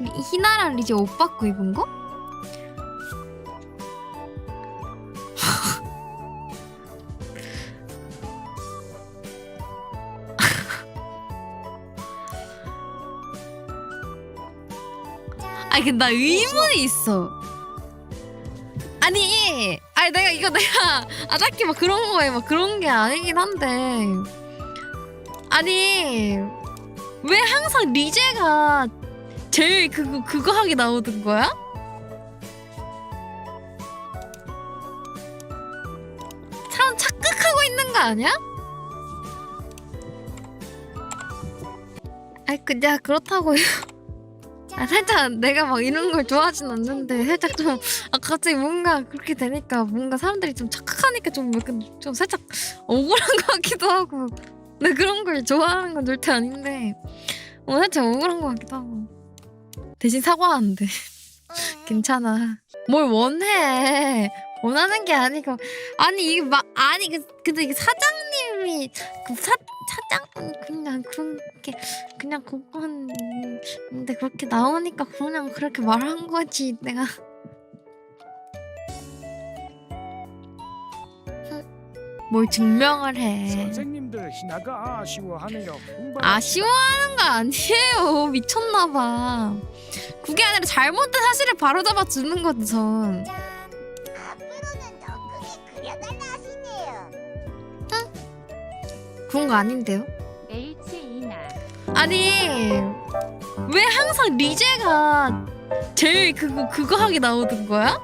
리- 희나랑 리제 옷 받고 입은 거? 아니 근데 나 의문이 있어. 아니, 아니 내가 이거 내가 아 딱히 막 그런 거에 막 그런 게 아니긴 한데. 아니 왜 항상 리제가 제일 그거 그거 하게 나오던 거야? 사람 착각하고 있는 거 아니야? 아니 그냥 그렇다고요. 아 살짝 내가 막 이런 걸 좋아하진 않는데 살짝 좀 아 갑자기 뭔가 그렇게 되니까 뭔가 사람들이 좀 착각하니까 좀 약간 좀 살짝 억울한 것 같기도 하고 내 그런 걸 좋아하는 건 절대 아닌데 어 살짝 억울한 것 같기도 하고 대신 사과하는데. 괜찮아. 뭘 원해. 원하는 게 아니고. 아니 이게 막 아니 그 근데 이게 사장님이 그사 사장 그냥 그렇게 그냥 그건 근데 그렇게 나오니까 그냥 그렇게 말한 거지 내가 뭘 증명을 해. 선생님들 희나가 아쉬워하네요. 공부하는 아쉬워하는 거 아니에요. 미쳤나봐. 그게 아니라 잘못된 사실을 바로잡아 주는 거지 전. 앞으로는 더 크게 그려달라 하시네요. 그런 거 아닌데요? H 이나. 아니 왜 항상 리제가 제일 그거 그거 하게 나오던 거야?